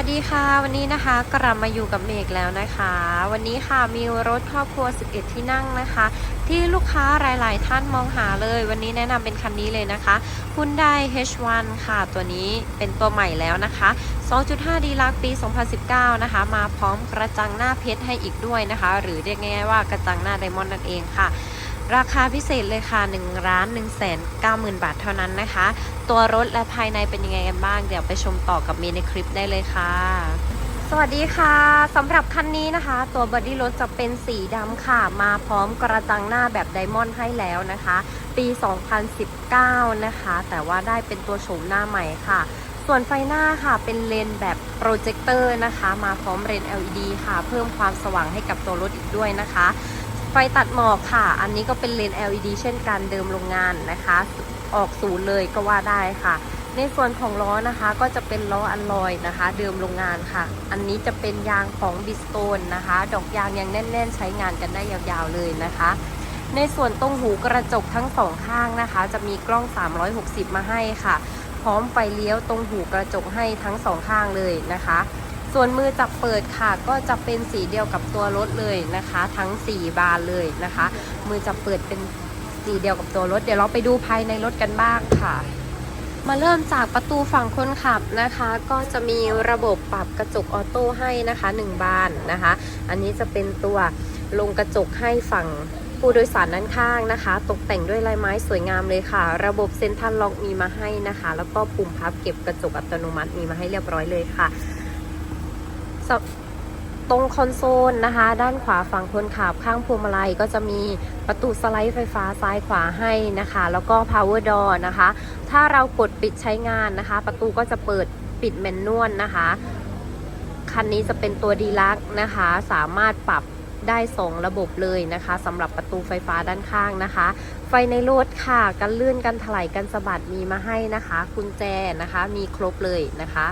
วัสดีค่ะ วันนี้นะคะกลับมาอยู่กับเมกแล้วนะคะ วันนี้ค่ะมีรถครอบครัว 11 ที่นั่งนะคะ ที่ลูกค้าหลาย ๆ ท่านมองหาเลย วันนี้แนะนำเป็นคันนี้เลยนะคะ Hyundai H1 ค่ะ ตัวนี้เป็นตัวใหม่แล้วนะคะ 2.5 ดีลักปี 2019 นะคะ มาพร้อมกระจังหน้าเพชรให้อีกด้วยนะคะ หรือเรียกง่ายๆว่ากระจังหน้าไดมอนด์นั่นเองค่ะ ราคาพิเศษเลยค่ะ1ล้าน1แสน90,000 บาทเท่านั้นนะคะ ตัวรถและภายในเป็นยังไงกันบ้าง เดี๋ยวไปชมต่อกับเมในคลิปได้เลยค่ะสวัสดีค่ะสำหรับคันนี้นะคะ ตัวบอดี้รถจะเป็นสีดำค่ะ มาพร้อมกระจังหน้าแบบไดมอนด์ให้แล้วนะคะ ปี 2019 นะคะ แต่ว่าได้เป็นตัวโฉมหน้าใหม่ค่ะ ส่วนไฟหน้าค่ะ เป็นเลนแบบโปรเจคเตอร์นะคะ มาพร้อมเลน LED ค่ะ เพิ่มความสว่างให้กับตัวรถอีกด้วยนะคะ ไฟตัดหมอกค่ะ อันนี้ก็เป็นเลน LED เช่นกันเดิมโรงงานนะคะ ออกศูนย์เลยก็ว่าได้ค่ะ ในส่วนของล้อนะคะก็จะเป็นล้ออัลลอยนะคะ เดิมโรงงานค่ะ อันนี้จะเป็นยางของบิสโตนนะคะ ดอกยางยังแน่น ๆ ใช้งานกันได้ยาวๆเลยนะคะ ในส่วนตรงหูกระจกทั้งสองข้างนะคะ จะมีกล้อง 360 มาให้ค่ะ พร้อมไฟเลี้ยวตรงหูกระจกให้ทั้งสองข้างเลยนะคะ ส่วนมือจับเปิดค่ะก็จะเป็นสีเดียวกับตัวรถเลยนะคะ ทั้ง 4 บานเลยนะคะ มือจับเปิดเป็นสีเดียวกับตัวรถ เดี๋ยวเราไปดูภายในรถกันบ้างค่ะ มาเริ่มจากประตูฝั่งคนขับนะคะ ก็จะมีระบบปรับกระจกออโต้ให้นะคะ 1 บานนะคะ อันนี้จะเป็นตัวลงกระจกให้ฝั่งผู้โดยสารด้านข้างนะคะ ตกแต่งด้วยลายไม้สวยงามเลยค่ะ ระบบเซ็นทรัลล็อกมีมาให้นะคะ แล้วก็ปุ่มพับเก็บกระจกอัตโนมัติมีมาให้เรียบร้อยเลยค่ะ ตรงคอนโซลนะคะ ด้านขวาฝั่งคนขับข้างพวงมาลัยก็จะมีประตูสไลด์ไฟฟ้าซ้ายขวาให้นะคะ แล้วก็ power door นะคะ ถ้าเรากดปิดใช้งานนะคะ ประตูก็จะเปิดปิดแมนนวลนะคะ คันนี้จะเป็นตัวดีลักนะคะ สามารถปรับได้สองระบบเลยนะคะสำหรับประตูไฟฟ้าด้านข้างนะคะ ไฟในรถค่ะกันลื่นกันถลายกันสะบัดมีมาให้นะคะกุญแจนะคะ มีครบเลยนะคะ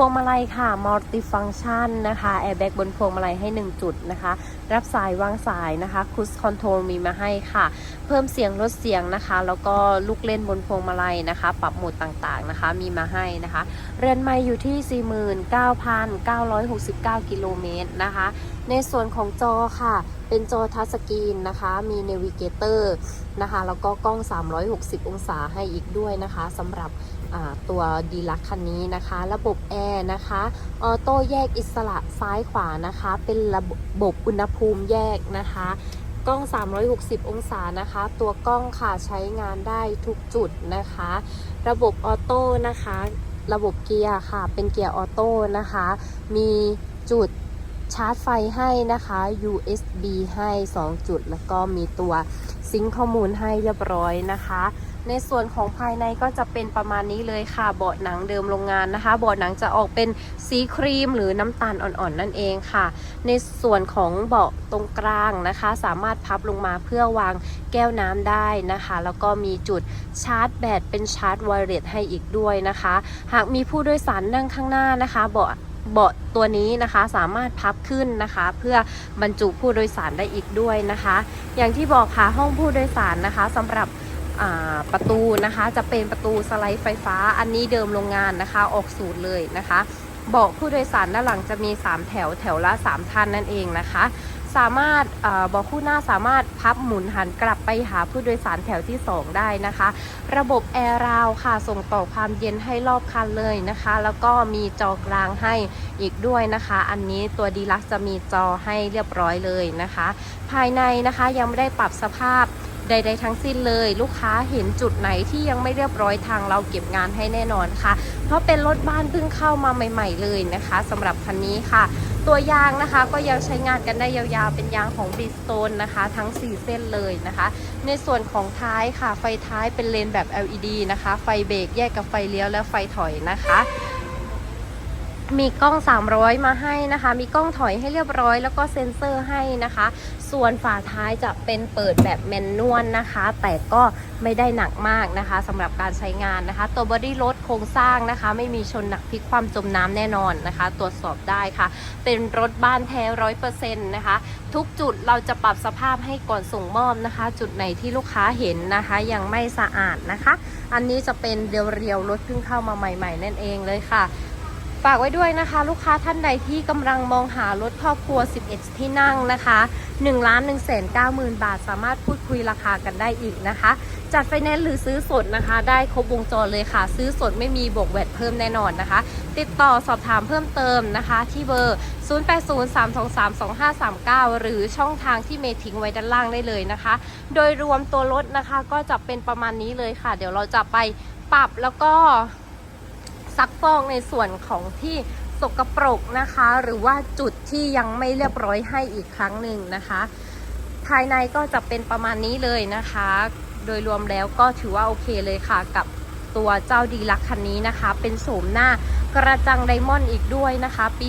วงมาลัยค่ะมัลติฟัง c t ชันนะคะแอร์แบ็กบนพวงมาลัยให้ 1 จุดนะคะ รับสายวางสายนะคะคูสคอนโทรลมีมาให้ค่ะ เพิ่มเสียงลดเสียงนะคะ แล้วก็ลูกเล่นบนพวงมาลัยนะคะ ปรับโหมดต่างๆนะคะ มีมาให้นะคะ เรือนไม้อยู่ที่ 49,969 กิโลเมตรนะคะ ในส่วนของจอค่ะเป็นจอทัชสกรีนนะคะ มีเนวิเกเตอร์นะคะ แล้วก็กล้อง 360 องศาให้อีกด้วยนะคะสำหรับ ตัวดีลักคันนี้นะคะ ระบบแอร์นะคะออโต้แยกอิสระซ้ายขวานะคะ เป็นระบบอุณหภูมิแยกนะคะ กล้อง 360 องศานะคะ ตัวกล้องค่ะใช้งานได้ทุกจุดนะคะ ระบบออโต้นะคะ ระบบเกียร์ค่ะ เป็นเกียร์ออโต้นะคะ มีจุดชาร์จไฟให้นะคะ USB ให้ 2 จุด แล้วก็มีตัวซิงค์ข้อมูลให้เรียบร้อยนะคะ ในส่วนของภายในก็จะเป็นประมาณนี้เลยค่ะเบาะหนังเดิมโรงงานนะคะเบาะหนังจะออกเป็นสีครีมหรือน้ำตาลอ่อนๆนั่นเองค่ะ ในส่วนของเบาะตรงกลางนะคะ สามารถพับลงมาเพื่อวางแก้วน้ำได้นะคะ แล้วก็มีจุดชาร์จแบตเป็นชาร์จไวเลสให้อีกด้วยนะคะ หากมีผู้โดยสารนั่งข้างหน้านะคะเบาะเบาะตัวนี้นะคะสามารถพับขึ้นนะคะ เพื่อบรรจุผู้โดยสารได้อีกด้วยนะคะ อย่างที่บอกค่ะห้องผู้โดยสารนะคะสำหรับ ประตูนะคะ จะเป็นประตูสไลด์ไฟฟ้า อันนี้เดิมโรงงานนะคะ ออกสูตรเลยนะคะเบาะผู้โดยสารด้านหลังจะมี 3 แถวแถวละ 3 ท่านนั่นเองนะคะ สามารถเบาะคู่หน้าสามารถพับหมุนหันกลับไปหาผู้โดยสารแถวที่ 2 ได้นะคะ ระบบแอร์ราวค่ะส่งต่อความเย็นให้รอบคันเลยนะคะ แล้วก็มีจอกลางให้อีกด้วยนะคะ อันนี้ตัวดีลักจะมีจอให้เรียบร้อยเลยนะคะ ภายในนะคะยังไม่ได้ปรับสภาพ ใด ๆ ทั้งสิ้นเลย ลูกค้าเห็นจุดไหนที่ยังไม่เรียบร้อยทางเราเก็บงานให้แน่นอนค่ะ เพราะเป็นรถบ้านเพิ่งเข้ามาใหม่ ๆ เลยนะคะสำหรับคันนี้ค่ะ ตัวยางนะคะก็ยังใช้งานกันได้ยาวๆ เป็นยางของบริสโตนนะคะ ทั้ง 4 เส้นเลยนะคะ ในส่วนของท้ายค่ะ ไฟท้ายเป็นเลนแบบ LED นะคะ ไฟเบรกแยกกับไฟเลี้ยวและไฟถอยนะคะ มีกล้อง 300 มาให้นะคะ มีกล้องถอยให้เรียบร้อย แล้วก็เซ็นเซอร์ให้นะคะ ส่วนฝาท้ายจะเป็นเปิดแบบแมนนวลนะคะ แต่ก็ไม่ได้หนักมากนะคะสำหรับการใช้งานนะคะ ตัวบอดี้รถโครงสร้างนะคะ ไม่มีชนหนักพลิกความจมน้ำแน่นอนนะคะ ตรวจสอบได้ค่ะ เป็นรถบ้านแท้ร้อยเปอร์เซ็นต์นะคะ ทุกจุดเราจะปรับสภาพให้ก่อนส่งมอบนะคะ จุดไหนที่ลูกค้าเห็นนะคะ ยังไม่สะอาดนะคะ อันนี้จะเป็นเรียวๆรถเพิ่งเข้ามาใหม่ ๆ นั่นเองเลยค่ะ ฝากไว้ด้วยนะคะ ลูกค้าท่านใดที่กำลังมองหารถครอบครัว 11 ที่นั่งนะคะ1ล้าน1 9 0 0 0 0 บาท สามารถพูดคุยราคากันได้อีกนะคะ จัดไฟแนนซ์หรือซื้อสดนะคะ ได้ครบวงจรเลยค่ะ ซื้อสดไม่มีบวกแวดเพิ่มแน่นอนนะคะ ติดต่อสอบถามเพิ่มเติมนะคะ ที่เบอร์ 0803232539 หรือช่องทางที่เมทิ้งไว้ด้านล่างได้เลยนะคะ โดยรวมตัวรถนะคะก็จะเป็นประมาณนี้เลยค่ะ เดี๋ยวเราจะไปปรับแล้วก็ ซักฟอกในส่วนของที่สกปรกนะคะ หรือว่าจุดที่ยังไม่เรียบร้อยให้อีกครั้งหนึ่งนะคะ ภายในก็จะเป็นประมาณนี้เลยนะคะ โดยรวมแล้วก็ถือว่าโอเคเลยค่ะ กับตัวเจ้าดีลักคันนี้นะคะ เป็นโฉมหน้ากระจังไดมอนด์อีกด้วยนะคะ ปี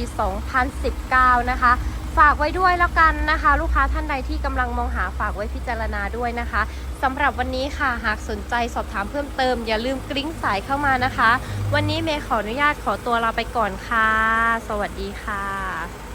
2019 นะคะ ฝากไว้ด้วยแล้วกันนะคะ ลูกค้าท่านใดที่กำลังมองหาฝากไว้พิจารณาด้วยนะคะสำหรับวันนี้ค่ะหากสนใจสอบถามเพิ่มเติม อย่าลืมกริ้งสายเข้ามานะคะ วันนี้เมย์ขออนุญาตขอตัวลาไปก่อนค่ะ สวัสดีค่ะ